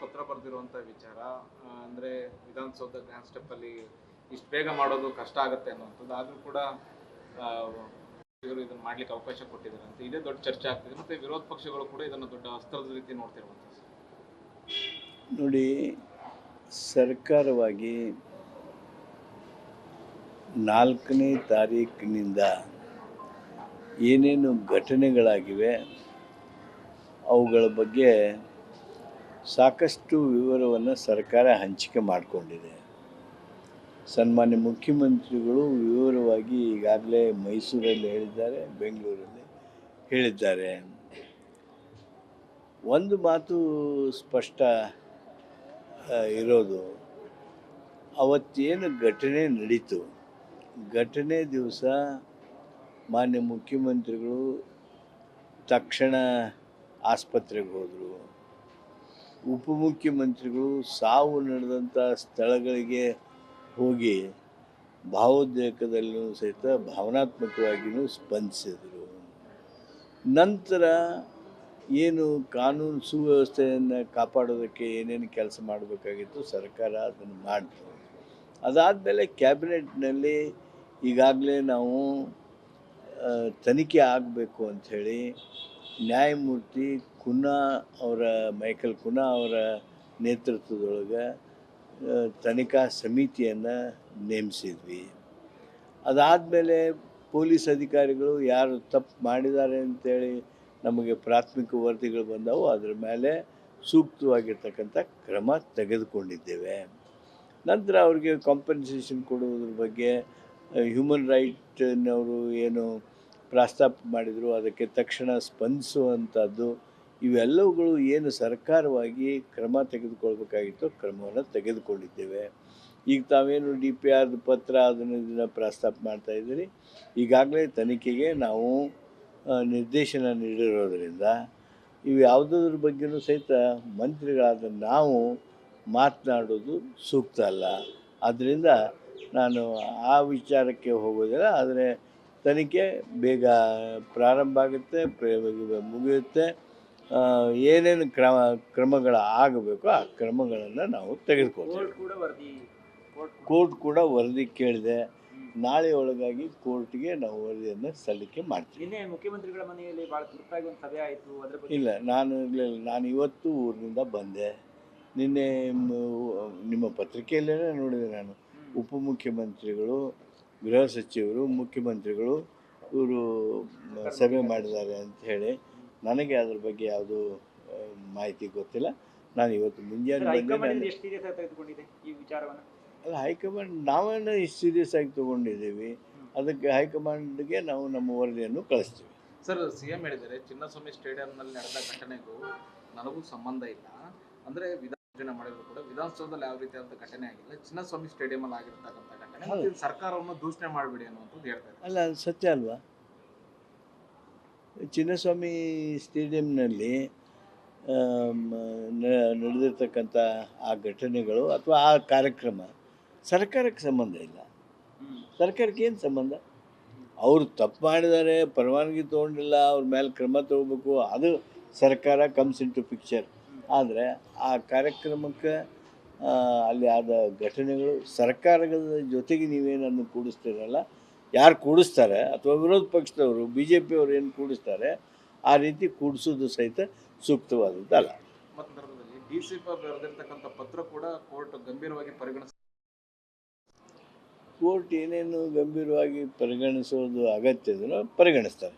ಪತ್ರ ಬರೆದಿರುವಂಥ ವಿಚಾರ ಅಂದರೆ ವಿಧಾನಸೌಧ ಗ್ರ್ಯಾಂಡ್ ಸ್ಟೆಪ್ ಅಲ್ಲಿ ಇಷ್ಟು ಬೇಗ ಮಾಡೋದು ಕಷ್ಟ ಆಗುತ್ತೆ ಅನ್ನುವಂಥದ್ದು. ಆದರೂ ಕೂಡ ಇವರು ಇದನ್ನು ಮಾಡ್ಲಿಕ್ಕೆ ಅವಕಾಶ ಕೊಟ್ಟಿದ್ದಾರೆ ಅಂತ ಇದೇ ದೊಡ್ಡ ಚರ್ಚೆ ಆಗ್ತಿದೆ. ಮತ್ತೆ ವಿರೋಧ ಪಕ್ಷಗಳು ಕೂಡ ಇದನ್ನು ದೊಡ್ಡ ಅಸ್ತ್ರದ ರೀತಿ ನೋಡ್ತಿರುವಂಥದ್ದು ನೋಡಿ, ಸರ್ಕಾರವಾಗಿ ನಾಲ್ಕನೇ ತಾರೀಕಿನಿಂದ ಏನೇನು ಘಟನೆಗಳಾಗಿವೆ, ಅವುಗಳ ಬಗ್ಗೆ ಸಾಕಷ್ಟು ವಿವರವನ್ನು ಸರ್ಕಾರ ಹಂಚಿಕೆ ಮಾಡಿಕೊಂಡಿದೆ. ಸನ್ಮಾನ್ಯ ಮುಖ್ಯಮಂತ್ರಿಗಳು ವಿವರವಾಗಿ ಈಗಾಗಲೇ ಮೈಸೂರಲ್ಲಿ ಹೇಳಿದ್ದಾರೆ, ಬೆಂಗಳೂರಲ್ಲಿ ಹೇಳಿದ್ದಾರೆ. ಒಂದು ಮಾತು ಸ್ಪಷ್ಟ ಇರೋದು, ಅವತ್ತೇನು ಘಟನೆ ನಡೀತು? ಘಟನೆ ದಿವಸ ಮಾನ್ಯ ಮುಖ್ಯಮಂತ್ರಿಗಳು ತಕ್ಷಣ ಆಸ್ಪತ್ರೆಗೆ ಹೋದರು. ಉಪಮುಖ್ಯಮಂತ್ರಿಗಳು ಸಾವು ನಡೆದಂಥ ಸ್ಥಳಗಳಿಗೆ ಹೋಗಿ ಭಾವೋದ್ರೇಕದಲ್ಲೂ ಸಹಿತ ಭಾವನಾತ್ಮಕವಾಗಿಯೂ ಸ್ಪಂದಿಸಿದರು. ನಂತರ ಏನು ಕಾನೂನು ಸುವ್ಯವಸ್ಥೆಯನ್ನು ಕಾಪಾಡೋದಕ್ಕೆ ಏನೇನು ಕೆಲಸ ಮಾಡಬೇಕಾಗಿತ್ತು ಸರ್ಕಾರ ಅದನ್ನು ಮಾಡಿತು. ಅದಾದಮೇಲೆ ಕ್ಯಾಬಿನೆಟ್ನಲ್ಲಿ ಈಗಾಗಲೇ ನಾವು ತನಿಖೆ ಆಗಬೇಕು ಅಂಥೇಳಿ ನ್ಯಾಯಮೂರ್ತಿ ಕುನಾ ಅವರ, ಮೈಕಲ್ ಕುನಾ ಅವರ ನೇತೃತ್ವದೊಳಗೆ ತನಿಖಾ ಸಮಿತಿಯನ್ನು ನೇಮಿಸಿದ್ವಿ. ಅದಾದಮೇಲೆ ಪೊಲೀಸ್ ಅಧಿಕಾರಿಗಳು ಯಾರು ತಪ್ಪು ಮಾಡಿದ್ದಾರೆ ಅಂತೇಳಿ ನಮಗೆ ಪ್ರಾಥಮಿಕ ವರದಿಗಳು ಬಂದವು. ಅದರ ಮೇಲೆ ಸೂಕ್ತವಾಗಿರ್ತಕ್ಕಂಥ ಕ್ರಮ ತೆಗೆದುಕೊಂಡಿದ್ದೇವೆ. ನಂತರ ಅವ್ರಿಗೆ ಕಾಂಪನ್ಸೇಷನ್ ಕೊಡುವುದ್ರ ಬಗ್ಗೆ ಹ್ಯೂಮನ್ ರೈಟ್ನವರು ಏನು ಪ್ರಸ್ತಾಪ ಮಾಡಿದರು, ಅದಕ್ಕೆ ತಕ್ಷಣ ಸ್ಪಂದಿಸುವಂಥದ್ದು ಇವೆಲ್ಲವುಗಳು ಏನು ಸರ್ಕಾರವಾಗಿ ಕ್ರಮ ತೆಗೆದುಕೊಳ್ಬೇಕಾಗಿತ್ತು ಕ್ರಮವನ್ನು ತೆಗೆದುಕೊಂಡಿದ್ದೇವೆ. ಈಗ ತಾವೇನು ಡಿ ಪಿ ಆರ್ದು ಪತ್ರ ಅದನ್ನು ಇದನ್ನು ಪ್ರಸ್ತಾಪ ಮಾಡ್ತಾ ಇದ್ದೀರಿ? ಈಗಾಗಲೇ ತನಿಖೆಗೆ ನಾವು ನಿರ್ದೇಶನ ನೀಡಿರೋದರಿಂದ, ಇವು ಯಾವುದ್ರ ಬಗ್ಗೆನೂ ಸಹಿತ ಮಂತ್ರಿಗಳಾದ ನಾವು ಮಾತನಾಡೋದು ಸೂಕ್ತ ಅಲ್ಲ. ಆದ್ದರಿಂದ ನಾನು ಆ ವಿಚಾರಕ್ಕೆ ಹೋಗೋದಿಲ್ಲ, ಆದರೆ ತನಿಖೆ ಬೇಗ ಪ್ರಾರಂಭ ಆಗುತ್ತೆ ಮುಗಿಯುತ್ತೆ. ಏನೇನು ಕ್ರಮ ಕ್ರಮಗಳು ಆಗಬೇಕು ಆ ಕ್ರಮಗಳನ್ನು ನಾವು ತೆಗೆದುಕೊಳ್ತೀವಿ. ಕೋರ್ಟ್ ಕೂಡ ವರದಿ ಕೇಳಿದೆ. ನಾಳೆ ಒಳಗಾಗಿ ಕೋರ್ಟ್ಗೆ ನಾವು ವರದಿಯನ್ನು ಸಲ್ಲಿಕೆ ಮಾಡ್ತೀವಿ. ಮುಖ್ಯಮಂತ್ರಿಗಳ ಮನೆಯಲ್ಲಿ ಬಹಳ ತುರ್ತಾಗಿ ಒಂದು ಸಭೆ ಆಯಿತು ಇಲ್ಲ ನಾನು ಇರಲಿಲ್ಲ. ನಾನು ಇವತ್ತು ಊರಿನಿಂದ ಬಂದೆ. ನಿನ್ನೆ ನಿಮ್ಮ ಪತ್ರಿಕೆಯಲ್ಲೇ ನೋಡಿದೆ ನಾನು. ಉಪಮುಖ್ಯಮಂತ್ರಿಗಳು ಗೃಹ ಸಚಿವರು ಮುಖ್ಯಮಂತ್ರಿಗಳು ಇವರು ಸಭೆ ಮಾಡಿದ್ದಾರೆ ಅಂತ ಹೇಳಿ ನನಗೆ ಅದ್ರ ಬಗ್ಗೆ ಯಾವುದು ಮಾಹಿತಿ ಗೊತ್ತಿಲ್ಲ. ನಾನು ಇವತ್ತು ಮುಂಜಾನೆ ಅಲ್ಲ ಹೈಕಮಾಂಡ್ ನಾವೇನು ಇಷ್ಟು ಸೀರಿಯಸ್ ಆಗಿ ತಗೊಂಡಿದ್ದೀವಿ. ಅದಕ್ಕೆ ಹೈಕಮಾಂಡ್ಗೆ ನಾವು ನಮ್ಮ ವರದಿಯನ್ನು ಕಳಿಸ್ತೀವಿ. ಸರ್ ಸಿ ಎಂ ಹೇಳಿದರೆ ಚಿನ್ನಸ್ವಾಮಿ ಸ್ಟೇಡಿಯಂನಲ್ಲಿ ನಡೆದ ಘಟನೆಗೂ ನನಗೂ ಸಂಬಂಧ ಇಲ್ಲ. ಅಂದ್ರೆ ವಿಧಾನ ಯೋಜನೆ ಮಾಡಿದ್ರು ಕೂಡ ವಿಧಾನಸೌಧದಲ್ಲಿ ಯಾವ ರೀತಿಯಾದ ಘಟನೆ ಆಗಿಲ್ಲ. ಚಿನ್ನಸ್ವಾಮಿ ಸ್ಟೇಡಿಯಂ ಅಲ್ಲಿ ಆಗಿರ್ತಕ್ಕಂಥ ಘಟನೆ. ಮತ್ತೆ ಇದು ಸರ್ಕಾರವನ್ನು ದೂಷಣೆ ಮಾಡಬೇಡಿ ಅನ್ನುವಂಥದ್ದು ಹೇಳ್ತಾರೆ ಅಲ್ಲ ಅದು ಸತ್ಯ ಅಲ್ವಾ? ಚಿನ್ನಸ್ವಾಮಿ ಸ್ಟೇಡಿಯಂನಲ್ಲಿ ನಡೆದಿರ್ತಕ್ಕಂಥ ಆ ಘಟನೆಗಳು ಅಥವಾ ಆ ಕಾರ್ಯಕ್ರಮ ಸರ್ಕಾರಕ್ಕೆ ಸಂಬಂಧ ಇಲ್ಲ. ಸರ್ಕಾರಕ್ಕೆ ಏನು ಸಂಬಂಧ? ಅವರು ತಪ್ಪು ಮಾಡಿದ್ದಾರೆ ಪರವಾನಗಿ ತೊಗೊಂಡಿಲ್ಲ ಅವ್ರ ಮೇಲೆ ಕ್ರಮ ತಗೋಬೇಕು ಅದು ಸರ್ಕಾರ ಕಮ್ಸ್ ಇನ್ ಟು ಪಿಕ್ಚರ್ ಆದರೆ ಆ ಕಾರ್ಯಕ್ರಮಕ್ಕೆ ಅಲ್ಲಿ ಆದ ಘಟನೆಗಳು ಸರ್ಕಾರಗಳ ಜೊತೆಗೆ ನೀವೇನನ್ನು ಕೂಡಿಸ್ತೀರಲ್ಲ ಯಾರು ಕೂಡಿಸ್ತಾರೆ ಅಥವಾ ವಿರೋಧ ಪಕ್ಷದವರು ಬಿ ಜೆ ಪಿಯವರು ಏನು ಕೂಡಿಸ್ತಾರೆ ಆ ರೀತಿ ಕೂಡಿಸೋದು ಸಹಿತ ಸೂಕ್ತವಾದದ್ದಲ್ಲ. ಡಿ ಸಿ ಬರೆದಿರ್ತಕ್ಕಂಥ ಪತ್ರ ಕೂಡ ಕೋರ್ಟ್ ಗಂಭೀರವಾಗಿ ಪರಿಗಣಿಸ ಕೋರ್ಟ್ ಏನೇನು ಗಂಭೀರವಾಗಿ ಪರಿಗಣಿಸೋದು ಅಗತ್ಯ ಇದೆಯೋ ಪರಿಗಣಿಸ್ತಾರೆ.